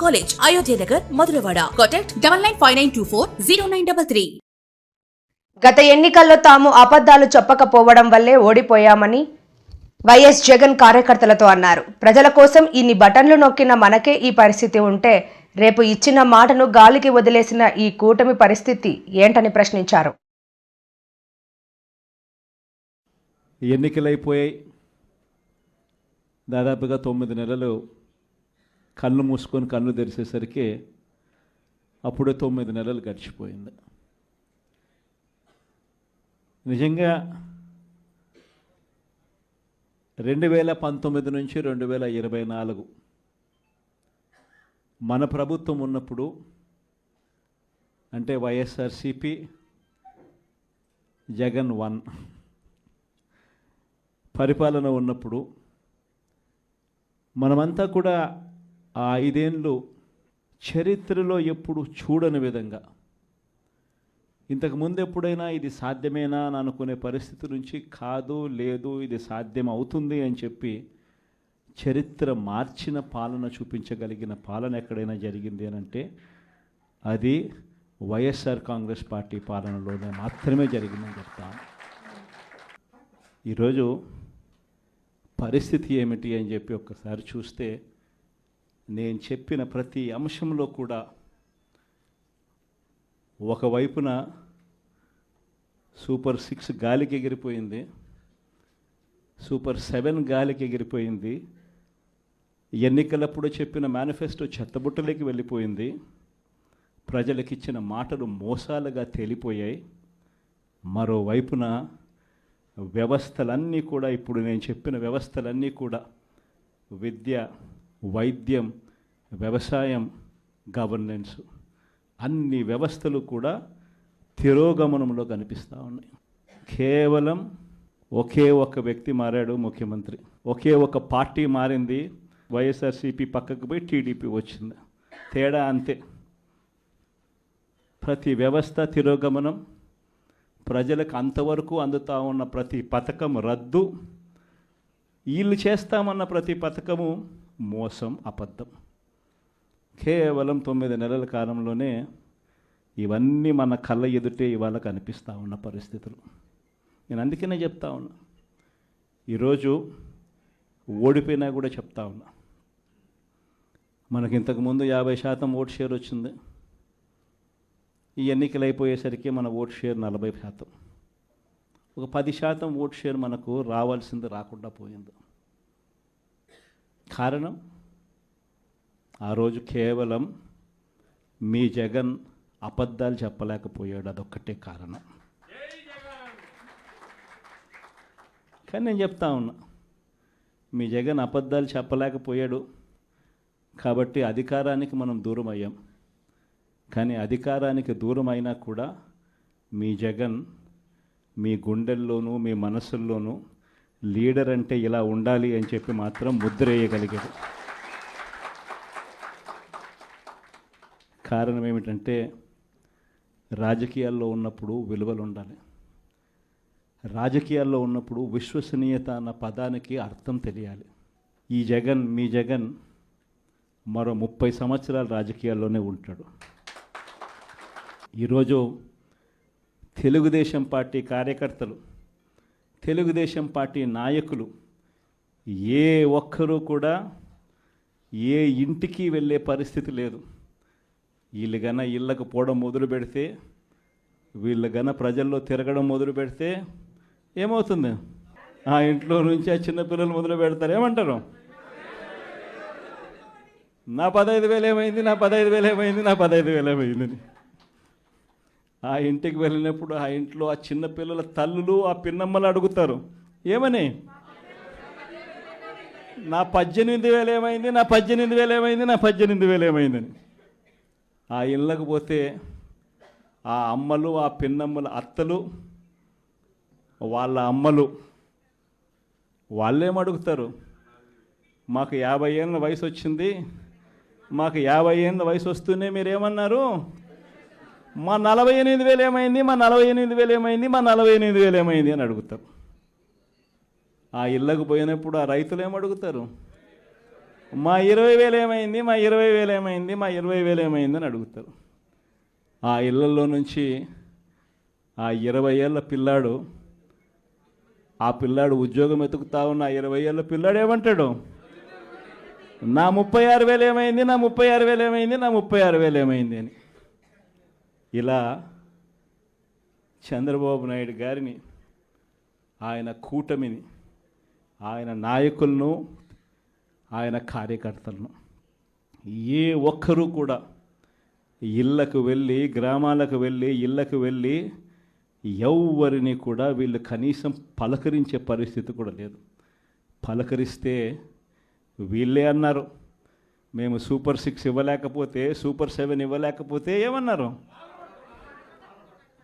college Ayodhya Nagar Madhurawada contact double nine five nine two four zero nine double three గత ఎన్నికల్లో తాము అబద్ధాలు చెప్పకపోవడం వల్లే ఓడిపోయామని వైఎస్ జగన్ కార్యకర్తలతో అన్నారు. ప్రజల కోసం ఇన్ని బటన్లు నొక్కిన మనకే ఈ పరిస్థితి ఉంటే రేపు ఇచ్చిన మాటను గాలికి వదిలేసిన ఈ కూటమి పరిస్థితి ఏంటని ప్రశ్నించారు. ఎన్నికలైపోయాయి. దాదాపుగా తొమ్మిది నెలలు కళ్ళు మూసుకొని కళ్ళు తెరిచేసరికి అప్పుడే తొమ్మిది నెలలు గడిచిపోయింది. నిజంగా రెండు వేల పంతొమ్మిది నుంచి రెండు వేల ఇరవై నాలుగు మన ప్రభుత్వం ఉన్నప్పుడు అంటే వైఎస్ఆర్సిపి జగన్ వన్ పరిపాలన ఉన్నప్పుడు మనమంతా కూడా ఆ ఐదేళ్ళు చరిత్రలో ఎప్పుడు చూడని విధంగా. ఇంతకుముందు ఎప్పుడైనా ఇది సాధ్యమేనా అని అనుకునే పరిస్థితి నుంచి కాదు లేదు ఇది సాధ్యం అవుతుంది అని చెప్పి చరిత్ర మార్చిన పాలన చూపించగలిగిన పాలన ఎక్కడైనా జరిగింది అంటే అది వైఎస్ఆర్ కాంగ్రెస్ పార్టీ పాలనలోనే మాత్రమే జరిగిందని చెప్తాను ఈరోజు పరిస్థితి ఏమిటి అని చెప్పి ఒక్కసారి చూస్తే నేను చెప్పిన ప్రతి అంశంలో కూడా ఒకవైపున సూపర్ సిక్స్ గాలికి ఎగిరిపోయింది సూపర్ సెవెన్ గాలికి ఎగిరిపోయింది ఎన్నికలప్పుడు చెప్పిన మేనిఫెస్టో చెత్తబుట్టలోకి వెళ్ళిపోయింది ప్రజలకు ఇచ్చిన మాటలు మోసాలుగా తేలిపోయాయి. మరోవైపున వ్యవస్థలన్నీ కూడా ఇప్పుడు నేను చెప్పిన వ్యవస్థలన్నీ కూడా విద్య వైద్యం వ్యవసాయం గవర్నెన్స్ అన్ని వ్యవస్థలు కూడా తిరోగమనంలో కనిపిస్తూ ఉన్నాయి. కేవలం ఒకే ఒక వ్యక్తి మారాడు ముఖ్యమంత్రి. ఒకే ఒక పార్టీ మారింది. వైఎస్ఆర్సీపీ పక్కకు పోయి టీడీపీ వచ్చింది. తేడా అంతే. ప్రతి వ్యవస్థ తిరోగమనం ప్రజలకు అంతవరకు అందుతా ఉన్న ప్రతి పథకం రద్దు వీళ్ళు చేస్తామన్న ప్రతి పథకము మోసం అబద్ధం. కేవలం తొమ్మిది నెలల కాలంలోనే ఇవన్నీ మన కళ్ళ ఎదుటే ఇవాళ కనిపిస్తూ ఉన్న పరిస్థితులు. నేను అందుకనే చెప్తా ఉన్నా. ఈరోజు ఓడిపోయినా కూడా చెప్తా ఉన్నా. మనకి ఇంతకుముందు యాభై శాతం ఓటు షేర్ వచ్చింది. ఈ ఎన్నికలు అయిపోయేసరికి మన ఓటు షేర్ నలభై శాతం. ఒక పది శాతం ఓటు షేర్ మనకు రావాల్సింది రాకుండా పోయింది. కారణం? ఆ రోజు కేవలం మీ జగన్ అబద్ధాలు చెప్పలేకపోయాడు అదొక్కటే కారణం. కానీ నేను చెప్తా ఉన్నా మీ జగన్ అబద్ధాలు చెప్పలేకపోయాడు కాబట్టి అధికారానికి మనం దూరం అయ్యాం. కానీ అధికారానికి దూరం అయినా కూడా మీ జగన్ మీ గుండెల్లోనూ మీ మనసుల్లోనూ లీడర్ అంటే ఇలా ఉండాలి అని చెప్పి మాత్రం ముద్రేయగలిగాడు. కారణం ఏమిటంటే రాజకీయాల్లో ఉన్నప్పుడు విలువలు ఉండాలి. రాజకీయాల్లో ఉన్నప్పుడు విశ్వసనీయత అన్న పదానికి అర్థం తెలియాలి. ఈ జగన్ మీ జగన్ మరో ముప్పై సంవత్సరాలు రాజకీయాల్లోనే ఉంటాడు. ఈరోజు తెలుగుదేశం పార్టీ కార్యకర్తలు తెలుగుదేశం పార్టీ నాయకులు ఏ ఒక్కరూ కూడా ఏ ఇంటికి వెళ్ళే పరిస్థితి లేదు. వీళ్ళు గన ఇళ్ళకు పోవడం మొదలు పెడితే వీళ్ళు గన ప్రజల్లో తిరగడం మొదలు పెడితే ఏమవుతుంది? ఆ ఇంట్లో నుంచి ఆ చిన్నపిల్లలు మొదలు పెడతారు. ఏమంటారు? నా పదహైదు వేలు ఏమైంది? నా పదహైదు వేలు ఏమైంది? నా పదహైదు వేలు ఏమైంది ఆ ఇంటికి వెళ్ళినప్పుడు ఆ ఇంట్లో ఆ చిన్నపిల్లల తల్లులు ఆ పిన్నమ్మలు అడుగుతారు ఏమని? నా పద్దెనిమిది వేలు ఏమైంది? నా పద్దెనిమిది వేలు ఏమైంది? నా పద్దెనిమిది వేలు ఏమైందని. ఆ ఇళ్ళకు పోతే ఆ అమ్మలు ఆ పిన్నమ్మల అత్తలు వాళ్ళ అమ్మలు వాళ్ళేం అడుగుతారు? మాకు యాభై ఏళ్ళ వయసు వచ్చింది మాకు యాభై ఏళ్ళ వయసు వస్తూనే మీరేమన్నారు? మా నలభై ఎనిమిది వేలు ఏమైంది? మా నలభై ఎనిమిది వేలు ఏమైంది? మా నలభై ఎనిమిది వేలు ఏమైంది అని అడుగుతారు. ఆ ఇళ్ళకు పోయినప్పుడు ఆ రైతులు ఏమడుగుతారు మా ఇరవై వేలు ఏమైంది? మా ఇరవై వేలు ఏమైంది? మా ఇరవై వేలు ఏమైంది అని అడుగుతారు. ఆ ఇళ్ళల్లో నుంచి ఆ ఇరవై ఏళ్ళ పిల్లాడు ఆ పిల్లాడు ఉద్యోగం ఎతుకుతా ఉన్న ఇరవై ఏళ్ళ పిల్లాడు ఏమంటాడు? నా ముప్పై ఆరు వేలు ఏమైంది? నా ముప్పై ఆరు వేలు ఏమైంది? నా ముప్పై ఆరు వేలు ఏమైంది అని. ఇలా చంద్రబాబు నాయుడు గారిని ఆయన కూటమిని ఆయన నాయకులను ఆయన కార్యకర్తలను ఏ ఒక్కరూ కూడా ఇళ్ళకు వెళ్ళి గ్రామాలకు వెళ్ళి ఇళ్ళకు వెళ్ళి ఎవరిని కూడా వీళ్ళు కనీసం పలకరించే పరిస్థితి కూడా లేదు. పలకరిస్తే వీళ్ళే అన్నారు. మేము సూపర్ సిక్స్ ఇవ్వలేకపోతే సూపర్ సెవెన్ ఇవ్వలేకపోతే ఏమన్నారు?